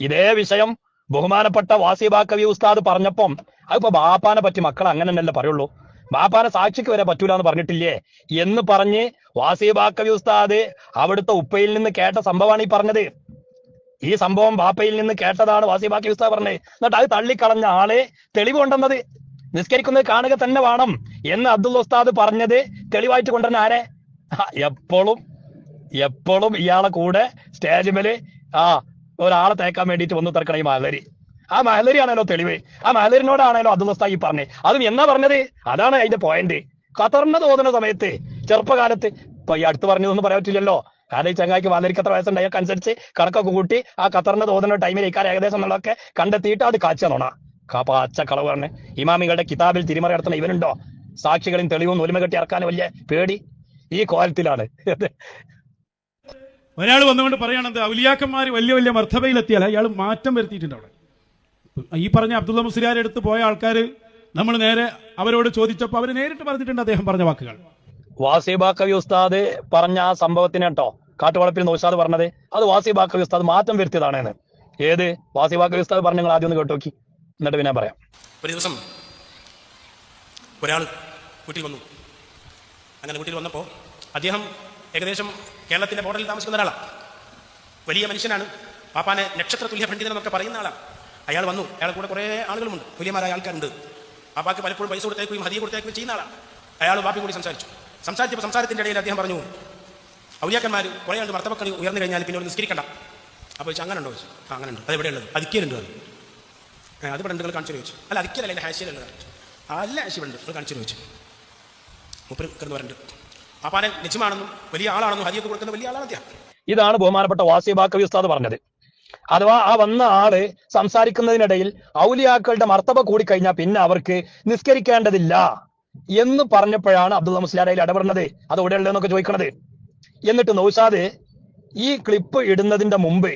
ഇതേ വിഷയം ബഹുമാനപ്പെട്ട വാസിബാക്കവി കവി ഉസ്താദ് പറഞ്ഞപ്പം അതിപ്പോ ബാപ്പാനെ പറ്റി മക്കൾ അങ്ങനെ തന്നെയല്ലേ പറയുള്ളൂ. ബാപ്പാനെ സാക്ഷിക്ക് വരെ പറ്റൂല എന്ന് പറഞ്ഞിട്ടില്ലേ? എന്ന് പറഞ്ഞ് വാസീബാക്കവി കവി ഉസ്താദ് അവിടുത്തെ ഉപ്പയിൽ നിന്ന് കേട്ട സംഭവമാണ് ഈ പറഞ്ഞത്. ഈ സംഭവം ബാപ്പയിൽ നിന്ന് കേട്ടതാണ് വാസിബാ കവി ഉസ്താദ് പറഞ്ഞത്. എന്നിട്ട് അത് തള്ളിക്കളഞ്ഞ ആളെ തെളിവ് കൊണ്ടുവന്നത് നിസ്കരിക്കുന്നത് കാണുക തന്നെ വേണം എന്ന് അബ്ദുൽ ഉസ്താദ് പറഞ്ഞത് തെളിവായിട്ട് കൊണ്ടുവരുന്ന ആരെ? എപ്പോഴും എപ്പോഴും ഇയാളെ കൂടെ സ്റ്റേജ് മേൽ ആ ഒരാളെ തേക്കാൻ വേണ്ടിയിട്ട് വന്നു തീർക്കണം ഈ മഹലരി ആ മഹലരി ആണല്ലോ തെളിവ്. ആ മഹലരിനോടാണല്ലോ അബ്ദുൽ ഈ പറഞ്ഞത് അതും എന്നാ പറഞ്ഞത്? അതാണ് അതിന്റെ പോയിന്റ് ഖത്തറിന് തോന്നുന്ന സമയത്ത് ചെറുപ്പകാലത്ത് ഇപ്പൊ ഈ അടുത്ത് പറഞ്ഞതൊന്നും പറയാൻ പറ്റില്ലല്ലോ. കാരണം ഈ ചങ്ങായിക്ക് വാലരിക്ക് എത്ര വയസ്സുണ്ട്. അയാൾക്ക് അനുസരിച്ച് കണക്കൊക്കെ കൂട്ടി ആ ഖത്തറിന് തോന്നുന്ന ടൈമിൽ ഇക്കാർ ഏകദേശം എന്നുള്ളതൊക്കെ കണ്ടെത്തിയിട്ട് അത് കാച്ച നോണ. പച്ച കളവ് പറഞ്ഞ്. ഇമാമികളുടെ കിതാബിൽ തിരിമറി നടത്തുന്ന ഇവനുണ്ടോ? സാക്ഷികളും തെളിവും നൂലുമ കെട്ടി ഇറക്കാൻ വലിയ പേടി. ഈ കോലത്തിലാണ്. ഒരാൾ വന്നുകൊണ്ട് പറയണത് ഔലിയാക്കന്മാർ വലിയ വലിയ മർത്തബയിലെത്തിയാൽ അയാൾ മാറ്റം വരുത്തിയിട്ടുണ്ട് അവിടെ. ഈ പറഞ്ഞ അബ്ദുള്ള മുസ്ലിയാർ എടുത്ത് പോയ ആൾക്കാർ നമ്മൾ നേരെ അവരോട് ചോദിച്ചപ്പോൾ അവർ നേരിട്ട് പറഞ്ഞിട്ടുണ്ട് അദ്ദേഹം പറഞ്ഞ വാക്കുകൾ. വാസിബാക്കവി ഉസ്താദ് പറഞ്ഞ ആ സംഭവത്തിന് കേട്ടോ. കാട്ടുവളപ്പിൽ ഉസ്താദ് പറഞ്ഞത്. അത് വാസിബാക്കവി ഉസ്താദ് മാറ്റം വരുത്തിയതാണ് എന്ന് ഏത് വാസിബാക്കവി ഉസ്താദ് പറഞ്ഞ നിങ്ങൾ ആദ്യം ഒന്ന് കേട്ടോക്കി. എന്നിട്ട് പിന്നെ പറയാം. ഒരു ദിവസം ഒരാൾ വീട്ടിൽ വന്നു. അങ്ങനെ വീട്ടിൽ വന്നപ്പോൾ അദ്ദേഹം ഏകദേശം കേരളത്തിന്റെ ബോർഡറിൽ താമസിക്കുന്ന ഒരാളാണ് വലിയ മനുഷ്യനാണ്. പാപ്പാനെ നക്ഷത്ര തുല്യ പണ്ഡിതനെന്നൊക്കെ പറയുന്ന ആളാണ് അയാൾ വന്നു. അയാളെ കൂടെ കുറേ ആളുകളുമുണ്ട്. വലിയമാരായ ആൾക്കാരുണ്ട്. പാപ്പാക്ക് പലപ്പോഴും പൈസ കൊടുത്തേക്കും ഹതിയെ കൊടുത്തേക്കും ചെയ്യുന്ന ആളാണ് അയാൾ ബാപ്പി കൂടി സംസാരിച്ചു. സംസാരിച്ചപ്പോൾ സംസാരത്തിന്റെ ഇടയിൽ അദ്ദേഹം പറഞ്ഞു ഔലിയാക്കന്മാർ കുറേ ആണ്ട് മർത്തമക്കൾ ഉയർന്നു കഴിഞ്ഞാൽ പിന്നെ ഒരു നിസ്കരിക്കണ്ട. അപ്പോൾ ചോദിച്ചു അങ്ങനെ ഉണ്ടോ ചോദിച്ചു അങ്ങനെ ഉണ്ട് അത് എവിടെയുള്ളത്? അതിക്കലുണ്ട്. അത് അത് ഇവിടെ ഉണ്ട് കാണിച്ചു ചോദിച്ചു. അല്ല അതിക്കലല്ല എന്റെ ഹാശിയിലുള്ളത് അല്ല ഹാശി ഉണ്ട്. നിങ്ങൾ കാണിച്ചു ചോദിച്ചു. മൂപ്പര് കിടന്ന് ആ പാപ്പാനെ നിജമാണെന്നും വലിയ ആളാണെന്നും ഹരിയൊക്കെ കൊടുക്കുന്ന വലിയ ആളാണ് അദ്ദേഹം. ഇതാണ് ബഹുമാനപ്പെട്ട വാസിബാക്കവി ഉസ്താദ് പറഞ്ഞത്. അഥവാ ആ വന്ന ആൾ സംസാരിക്കുന്നതിനിടയിൽ ഔലിയാക്കളുടെ മർത്തബ കൂടിക്കഴിഞ്ഞാൽ പിന്നെ അവർക്ക് നിസ്കരിക്കേണ്ടതില്ല എന്ന് പറഞ്ഞപ്പോഴാണ് അബ്ദുള്ള മുസ്ലിയാരയിൽ ഇടപെടുന്നത്. അത് എവിടെയുള്ളതെന്നൊക്കെ ചോദിക്കണത്. എന്നിട്ട് നൗഷാദ് ഈ ക്ലിപ്പ് ഇടുന്നതിന്റെ മുമ്പ്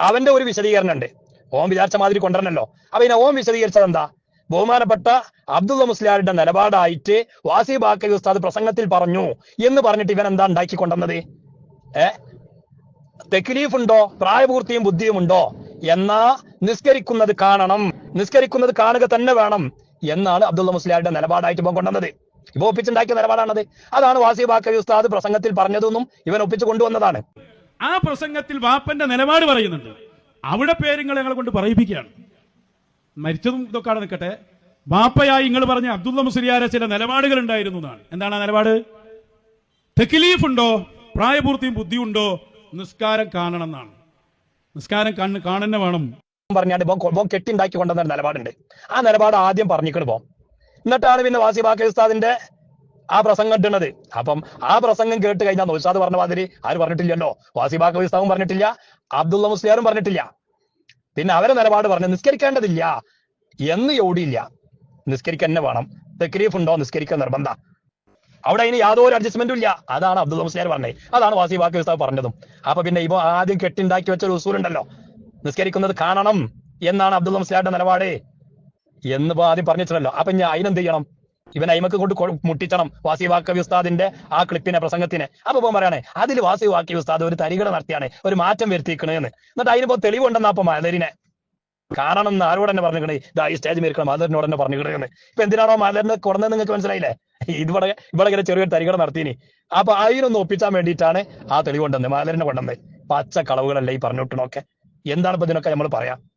അവന്റെ ഒരു വിശദീകരണം ഉണ്ട് ഓം വിചാരിച്ച മാതിരി കൊണ്ടുവരണല്ലോ. അപ്പൊ ഇനി ഓം വിശദീകരിച്ചത് എന്താ? ബഹുമാനപ്പെട്ട അബ്ദുള്ള മുസ്ലിയാരുടെ നിലപാടായിട്ട് വാസി ബാക്കി ഉസ്താദ് പ്രസംഗത്തിൽ പറഞ്ഞു എന്ന് പറഞ്ഞിട്ട് ഇവൻ എന്താ ഉണ്ടാക്കി കൊണ്ടുവന്നത് ഏ? തെക്ലീഫ് ഉണ്ടോ പ്രായപൂർത്തിയും ബുദ്ധിയും ഉണ്ടോ എന്നാ നിസ്കരിക്കുന്നത് കാണണം. നിസ്കരിക്കുന്നത് കാണുക തന്നെ വേണം എന്നാണ് അബ്ദുള്ള മുസ്ലിയാരുടെ നിലപാടായിട്ട് ഇപ്പം കൊണ്ടുവന്നത്. ഇപ്പൊ ഒപ്പിച്ചുണ്ടാക്കിയ നിലപാടാണത്. അതാണ് വാസി ബാക്കവി ഉസ്താദ് പ്രസംഗത്തിൽ പറഞ്ഞതെന്നും ഇവൻ ഒപ്പിച്ചു കൊണ്ടുവന്നതാണ്. ആ പ്രസംഗത്തിൽ വാപ്പന്റെ നിലപാട് പറയുന്നുണ്ട്. അവിടെ പേരുങ്ങൾ ഞങ്ങളെ കൊണ്ട് പറയിപ്പിക്കുകയാണ്. മരിച്ചതും ഇതൊക്കെ നിൽക്കട്ടെ. വാപ്പയായി നിങ്ങൾ പറഞ്ഞ അബ്ദുള്ള മുസ്ലിയാരെ ചില നിലപാടുകൾ ഉണ്ടായിരുന്നു എന്നാണ്. എന്താണ് ആ നിലപാട്? തെക്കിലീഫ് ഉണ്ടോ പ്രായപൂർത്തിയും ബുദ്ധിയുണ്ടോ? നിസ്കാരം കാണണം എന്നാണ് നിസ്കാരം കണ്ണ് കാണുന്ന വേണം. പറഞ്ഞാണ്ട് ഇപ്പം കെട്ടിണ്ടാക്കി കൊണ്ടുവന്ന നിലപാടുണ്ട്. ആ നിലപാട് ആദ്യം പറഞ്ഞിക്കണ് പോം എന്നിട്ടാണ് പിന്നെ വാസി ബാക്കി ഉസ്താദിന്റെ ആ പ്രസംഗം ഇട്ടുന്നത് അപ്പം ആ പ്രസംഗം കേട്ട് കഴിഞ്ഞാൽ ഉസ്താദ് പറഞ്ഞ മാതിരി ആര് പറഞ്ഞിട്ടില്ലല്ലോ. വാസി ബാക്കി ഉസ്താവും പറഞ്ഞിട്ടില്ല. അബ്ദുള്ള മുസ്ലിയാരും പറഞ്ഞിട്ടില്ല. പിന്നെ അവരെ നിലപാട് പറഞ്ഞു നിസ്കരിക്കേണ്ടതില്ല എന്ന് യോടിയില്ല നിസ്കരിക്കന്നെ വേണം. തെക്രീഫ് ഉണ്ടോ? നിസ്കരിക്കാൻ നിർബന്ധ. അവിടെ അതിന് യാതൊരു അഡ്ജസ്റ്റ്മെന്റും ഇല്ല. അതാണ് അബ്ദുള്ള മുസ്ലിയാർ പറഞ്ഞത്. അതാണ് വാസി ബാക്കി ഉസ്താവ് പറഞ്ഞതും. അപ്പൊ പിന്നെ ഇപ്പൊ ആദ്യം കെട്ടിണ്ടാക്കി വെച്ച ഒരു ഉസൂൽ ഉണ്ടല്ലോ. നിസ്കരിക്കുന്നത് കാണണം എന്നാണ് അബ്ദുൾ മുസ്ലിയാരുടെ നിലപാട്. എന്ന് ആദ്യം പറഞ്ഞിട്ടുണ്ടല്ലോ. അപ്പൊ ഞാൻ അതിനെന്ത് ചെയ്യണം? ഇവൻ അയിമക്ക് കൊണ്ട് മുട്ടിച്ചണം വാസി വാക്കവി ഉസ്താദിന്റെ ആ ക്ലിപ്പിനെ പ്രസംഗത്തിന്. അപ്പൊ ഇപ്പം പറയണേ അതിൽ വാസി വാക്കി ഉസ്താദ് ഒരു തരികട നടത്തിയാണ് ഒരു മാറ്റം വരുത്തിക്കണേന്ന് എന്നിട്ട് അതിനിപ്പോ തെളിവുണ്ടെന്നാ അപ്പൊ മലരിനെ. കാണണം എന്ന് ആരോട് തന്നെ പറഞ്ഞിരിക്കണേ? ഇതാ ഈ സ്റ്റേജ് മേരിക്കണം മാധവനോട് തന്നെ പറഞ്ഞിരിക്കണേ. ഇപ്പൊ എന്തിനാണോ മാധവനെ കുറഞ്ഞത് നിങ്ങൾക്ക് മനസ്സിലായില്ലേ? ഇവിടെ ഇവിടെ ഇങ്ങനെ ചെറിയൊരു തരികട നടത്തിനി. അപ്പൊ അതിനൊന്ന് ഒപ്പിച്ചാൻ വേണ്ടിയിട്ടാണ് ആ തെളിവ് കൊണ്ടുവന്നത് മാധവനെ കൊണ്ടുവന്നത്. പച്ച കളവുകളല്ലേ ഈ പറഞ്ഞിട്ടണൊക്കെ എന്താണ് ഇപ്പൊ ഇതിനൊക്കെ നമ്മൾ പറയാം?